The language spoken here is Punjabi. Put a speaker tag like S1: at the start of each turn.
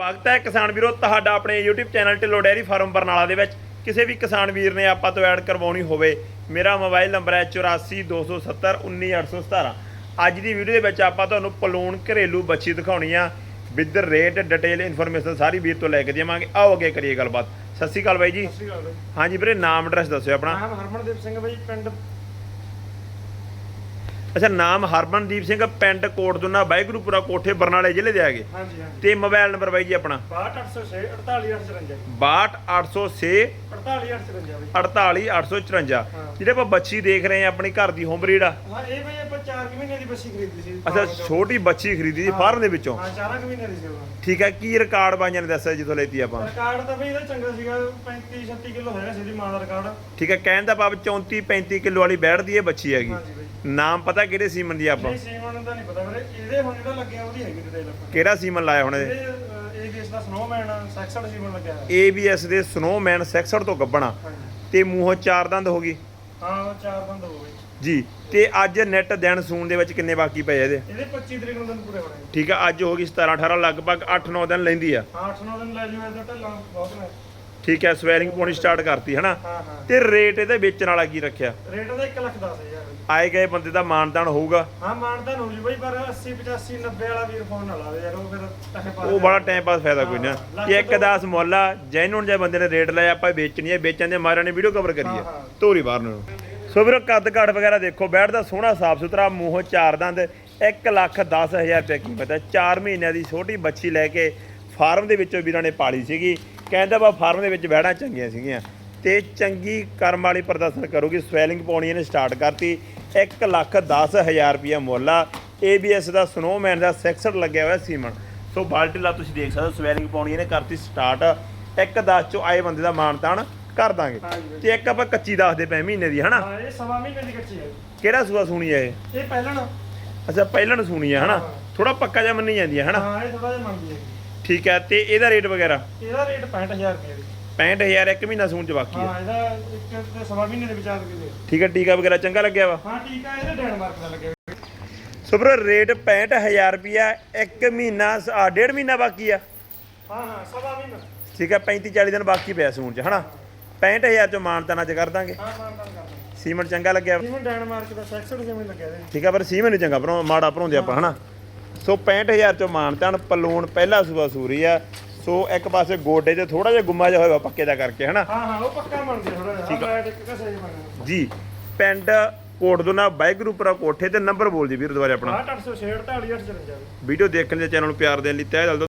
S1: ਸਵਾਗਤ ਹੈ ਕਿਸਾਨ ਵੀਰੋ ਤੁਹਾਡਾ ਆਪਣੇ YouTube channel Dhillon dairy farm Barnala ਦੇ ਵਿੱਚ। ਕਿਸੇ ਵੀ ਕਿਸਾਨ ਵੀਰ ਨੇ ਆਪਾਂ ਤੋਂ ਐਡ ਕਰਵਾਉਣੀ ਹੋਵੇ ਮੇਰਾ ਮੋਬਾਈਲ ਨੰਬਰ ਹੈ 8427191817 ਅੱਜ ਦੀ ਵੀਡੀਓ ਦੇ ਵਿੱਚ ਆਪਾਂ ਤੁਹਾਨੂੰ ਪਲੂਣ ਘਰੇਲੂ ਬੱਚੀ ਦਿਖਾਉਣੀ ਆ। ਵਿਦ ਰੇਟ ਡਿਟੇਲ ਇਨਫੋਰਮੇਸ਼ਨ ਸਾਰੀ ਵੀਰ ਤੋਂ ਲੈ ਕੇ ਦੇਵਾਂਗੇ। ਆਓ ਅੱਗੇ ਕਰੀਏ ਗੱਲਬਾਤ। ਸਤਿ ਸ਼੍ਰੀ ਅਕਾਲ ਬਾਈ ਜੀ।
S2: ਸਤਿ ਸ਼੍ਰੀ ਅਕਾਲ ਬਾਈ
S1: ਹਾਂਜੀ ਵੀਰੇ ਨਾਮ ਐਡਰੈਸ ਦੱਸਿਓ ਆਪਣਾ।
S2: ਨਾਮ ਹਰਮਨਦੀਪ ਸਿੰਘ ਬਾਈ ਪਿੰਡ
S1: ਅੱਛਾ ਨਾਮ ਹਰਮਨਦੀਪ ਸਿੰਘ ਪਿੰਡ ਕੋਟਦੁਨਾ ਬਾਈਗਰੂਪੁਰਾ ਕੋਠੇ ਬਰਨਾਲੇ ਜ਼ਿਲ੍ਹੇ ਦੇ
S2: ਹਾਂਜੀ ਹਾਂਜੀ।
S1: ਤੇ ਮੋਬਾਈਲ ਨੰਬਰ ਬਾਈ ਜੀ ਆਪਣਾ?
S2: 62806 48854
S1: 62806
S2: 48854 ਬਾਈ।
S1: 48854
S2: ਹਾਂ।
S1: ਜਿਹੜੇ ਆਪਾਂ ਬੱਚੀ ਦੇਖ ਰਹੇ ਆ ਆਪਣੀ ਘਰ ਦੀ ਹੋਮ ਬਰੀਡ ਆ।
S2: ਹਾਂ ਇਹ ਬਾਈ ਆਪਾਂ 4 ਮਹੀਨੇ ਦੀ ਬੱਸੀ ਖਰੀਦੀ ਸੀ
S1: ਅੱਛਾ ਛੋਟੀ ਬੱਚੀ ਖਰੀਦੀ ਸੀ ਫਾਰਮ ਦੇ ਵਿੱਚੋਂ?
S2: ਹਾਂ 4 ਮਹੀਨੇ ਦੀ ਸੀ ਉਹ।
S1: ਠੀਕ ਹੈ ਕੀ ਰਿਕਾਰਡ ਬਾਈਆਂ ਨੇ ਦੱਸਿਆ ਜਿੱਥੋਂ ਲੈਤੀ ਆਪਾਂ?
S2: ਰਿਕਾਰਡ ਤਾਂ ਬਈ ਇਹਦਾ ਚੰਗਾ ਸੀਗਾ 35 36 ਕਿਲੋ ਹੈਗਾ ਸੀ ਦੀ ਮਾਂ ਦਾ ਰਿਕਾਰਡ
S1: ਠੀਕ ਹੈ ਕਹਿਣ ਦਾ ਭਾਵ 34 35 ਕਿਲੋ ਵਾਲੀ ਬੈਠਦੀ ਹੈ ਬੱਚੀ ਹੈਗੀ। ਨਾਮ ਪਤਾ ਕਿਹੜੇ ਸੀਮਨ ਦੀ ਆਪਾਂ?
S2: ਇਹ ਸੀਮਨ ਦਾ ਨਹੀਂ ਪਤਾ ਵੀਰੇ। ਇਹਦੇ ਹੁਣ ਜਿਹੜਾ ਲੱਗਿਆ ਉਹਦੀ ਹੈਗੀ ਡਿਟੇਲ ਆਪਾਂ।
S1: ਕਿਹੜਾ ਸੀਮਨ ਲਾਇਆ ਹੁਣ
S2: ਇਹ ਇਹ ਕੇਸ ਦਾ ਸਨੋਮੈਨ ਸੈਕਸਡ ਸੀਮਨ ਲੱਗਿਆ ਹੋਇਆ।
S1: ABS ਦੇ ਸਨੋਮੈਨ 66 ਤੋਂ ਗੱਬਣਾ। ਤੇ ਮੂੰਹੋਂ ਚਾਰ ਦੰਦ ਹੋ ਗਈ।
S2: ਹਾਂ ਉਹ ਚਾਰ ਬੰਦ ਹੋ ਗਏ।
S1: ਜੀ। ਤੇ ਅੱਜ ਨੈਟ ਦਿਨ ਸੂਣ ਦੇ ਵਿੱਚ ਕਿੰਨੇ ਬਾਕੀ ਪਏ ਇਹਦੇ?
S2: ਇਹਦੇ 25 ਤਰੀਕ ਨੂੰ ਦਿਨ ਪੂਰੇ ਹੋਣੇ
S1: ਠੀਕ ਹੈ ਅੱਜ ਹੋ ਗਈ 17 18 ਲਗਭਗ 8-9 ਦਿਨ ਲੈਂਦੀ ਆ।
S2: ਹਾਂ 8-9 ਦਿਨ ਲੈ ਲਿਓ ਇਹਦਾ ਢੱਲਾ ਬਹੁਤ ਨੇ।
S1: ਠੀਕ ਹੈ ਸਵੈਲਿੰਗ ਪਾਉਣੀ ਸਟਾਰਟ ਕਰਤੀ ਹਨਾ?
S2: ਹਾਂ ਹਾਂ।
S1: ਤੇ ਰੇਟ ਇਹਦੇ ਵੇਚਣ ਵਾਲਾ ਕੀ ਰੱਖਿਆ?
S2: ਰੇਟ ਉਹਦਾ 1 ਲੱਖ 10 ਹਜ਼ਾਰ।
S1: ਆਏ ਗਏ ਬੰਦੇ ਦਾ ਮਾਨਦਾਨ ਹੋਊਗਾ।
S2: ਹਾਂ ਮਾਨਤਾ ਹੋ ਜੀ ਬਈ ਪਰ 80 85 90 ਵਾਲਾ ਵੀਰ ਫੋਨ ਨਾ ਲਾਵੇ ਯਾਰ ਉਹ ਫਿਰ ਟੱਕੇ ਪਾ
S1: ਉਹ ਬੜਾ ਟਾਈਮ ਪਾਸ ਫਾਇਦਾ ਕੋਈ ਨਾ
S2: ਹਾਂ,
S1: ਇਹ ਇੱਕ ਦਾਸ ਮੁੱਲ ਜੈਨੂਨ ਜੇ ਬੰਦੇ ਨੇ ਰੇਟ ਲਾਇਆ ਆਪਾਂ ਵੇਚਣੀ ਹੈ ਵੇਚਣ ਦੇ ਮਾਰਿਆਂ ਨੇ ਵੀਡੀਓ ਕਵਰ ਕਰੀ
S2: ਹਾਂ,
S1: ਹੈ
S2: ਹਾਂ।
S1: ਧੋਰੀ ਬਾਹਰ ਨੂੰ। ਸੋ ਵੀਰੋ ਕੱਦ ਕਾਠ ਵਗੈਰਾ ਦੇਖੋ ਬੈਠਦਾ ਸੋਹਣਾ ਸਾਫ਼ ਸੁਥਰਾ ਮੂੰਹੋਂ ਚਾਰ ਦੰਦ 1 ਲੱਖ 10 ਹਜ਼ਾਰ ਰੁਪਏ ਕੀਮਤ ਹੈ। 4 ਮਹੀਨਿਆਂ ਦੀ ਛੋਟੀ ਬੱਚੀ ਲੈ ਕੇ ਫਾਰਮ ਦੇ ਵਿੱਚੋਂ ਵੀਰਾਂ ਨੇ ਪਾਲੀ ਸੀਗੀ। ਕਹਿੰਦਾ ਵਾ ਫਾਰਮ ਦੇ ਵਿੱਚ ਬੈੜਾਂ ਚੰਗੀਆਂ ਸੀਗੀਆਂ ਤੇ ਚੰਗੀ ਕਰਮ ਵਾਲੀ ਪ੍ਰਦਰਸ਼ਨ ਕਰੂਗੀ ਸਵੈਲਿੰਗ ਪਾਉਣੀ ਇਹਨੇ ਸਟਾਰਟ ਕਰਤੀ 1 ਲੱਖ 10 ਹਜ਼ਾਰ ਰੁਪਏ ਮੁੱਲ ਆ। ABS ਦਾ ਸਨੋਮੈਨ ਦਾ ਸੈਕਸਰ ਲੱਗਿਆ ਹੋਇਆ ਸੀਮਨ। ਸੋ ਬਾਲਟੀ ਲਾ ਤੁਸੀਂ ਦੇਖ ਸਕਦੇ ਹੋ ਸਵੈਲਿੰਗ ਪਾਉਣੀ ਇਹਨੇ ਕਰਤੀ ਸਟਾਰਟ ਇੱਕ 10 ਚੋਂ ਆਏ ਬੰਦੇ ਦਾ ਮਾਨਤਾਨ ਕਰ ਦਾਂਗੇ। ਤੇ ਇੱਕ ਆਪਾਂ ਕੱਚੀ ਦੱਸਦੇ ਪਏ ਮਹੀਨੇ ਦੀ ਹਨਾ?
S2: ਹਾਂ ਇਹ ਸਵਾ ਮਹੀਨੇ ਦੀ ਕੱਚੀ ਹੈ
S1: ਕਿਹੜਾ ਸੂਆ ਸੁਣੀ ਹੈ ਇਹ?
S2: ਇਹ ਪਹਿਲਾਂ ਨਾ
S1: ਅੱਛਾ ਪਹਿਲਾਂ ਨੂੰ ਸੁਣੀ ਹੈ ਹਨਾ। ਥੋੜਾ ਪੱਕਾ ਜਿਹਾ ਮੰਨੀ ਜਾਂਦੀ ਹੈ ਹਨਾ?
S2: ਹਾਂ ਇਹ ਥੋੜਾ ਜਿਹਾ ਮੰਗਦੀ ਹੈ
S1: ਠੀਕ ਹੈ ਤੇ ਇਹਦਾ ਰੇਟ ਵਗੈਰਾ?
S2: ਇਹਦਾ ਰੇਟ 65000 ਰੁਪਏ ਦੀ
S1: 65000 ਇੱਕ ਮਹੀਨਾ ਸੂਣ ਚ ਬਾਕੀ ਹੈ।
S2: ਹਾਂ ਇਹਦਾ ਇੱਕ ਤੇ ਸਵਾ ਮਹੀਨੇ ਦੇ ਵਿਚਾਰ ਕਿਤੇ
S1: ਠੀਕ ਹੈ ਟੀਕਾ ਵਗੈਰਾ ਚੰਗਾ ਲੱਗਿਆ ਵਾ?
S2: ਹਾਂ ਠੀਕ ਆ ਇਹਦੇ ਡੈਨਮਾਰਕ ਦਾ ਲੱਗਿਆ ਹੋਇਆ।
S1: ਸੋ ਬਰੋ ਰੇਟ 65000 ਰੁਪਿਆ ਇੱਕ ਮਹੀਨਾ ਸ- ਆ ਡੇਢ ਮਹੀਨਾ ਬਾਕੀ ਆ?
S2: ਹਾਂ ਹਾਂ ਸਵਾ ਮਹੀਨਾ।
S1: ਠੀਕ ਹੈ 35 40 ਦਿਨ ਬਾਕੀ ਪਿਆ ਸੂਣ ਚ ਹਨਾ? 65000 ਚ ਮਾਨਤਾਨਾ ਚ ਕਰ ਦਾਂਗੇ।
S2: ਹਾਂ ਮਾਨਦਾਨ ਕਰਦਾ
S1: ਸੀਮਨ ਚੰਗਾ ਲੱਗਿਆ।
S2: ਜਿਵੇਂ ਡੈਨਮਾਰਕ ਦਾ ਸੈਕਸਡ ਜਿਵੇਂ ਲੱਗਿਆ ਇਹਦੇ
S1: ਠੀਕ ਹੈ ਪਰ ਨਹੀਂ ਚੰਗਾ ਭਰੋ ਮਾੜਾ ਭਰੋਂਦੇ ਆਪਾਂ ਹਨਾ? ਸੋ 65000 ਚੋਂ ਮਾਨਤਾਨ ਪਲੂਣ ਪਹਿਲਾ ਸੂਆ ਸੂਰੀ ਆ। ਸੋ ਇੱਕ ਪਾਸੇ ਗੋਡੇ ਤੇ ਥੋੜਾ ਜਿਹਾ ਗੁੰਮਾ ਜਿਹਾ ਹੋਇਆ ਪੱਕੇ ਦਾ ਕਰਕੇ ਹਨਾ?
S2: ਹਾਂ ਹਾਂ ਉਹ ਪੱਕਾ ਮੰਨਦੇ ਥੋੜਾ ਜਿਹਾ। ਬੈਠ ਇੱਕ ਕਸੇ ਜਿਹਾ ਬਣਿਆ
S1: ਜੀ ਪਿੰਡ ਕੋਟਦੋਨਾ ਬਾਈਗਰੂਪਰਾ ਕੋਠੇ ਤੇ ਨੰਬਰ ਬੋਲ ਜੀ ਵੀਰ ਦੁਬਾਰੇ ਆਪਣਾ।
S2: 806 48 854
S1: ਵੀਡੀਓ ਦੇਖਣ ਦੇ ਚੈਨਲ ਨੂੰ ਪਿਆਰ ਦੇਣ ਲਈ ਤਹਿ ਦਿਲ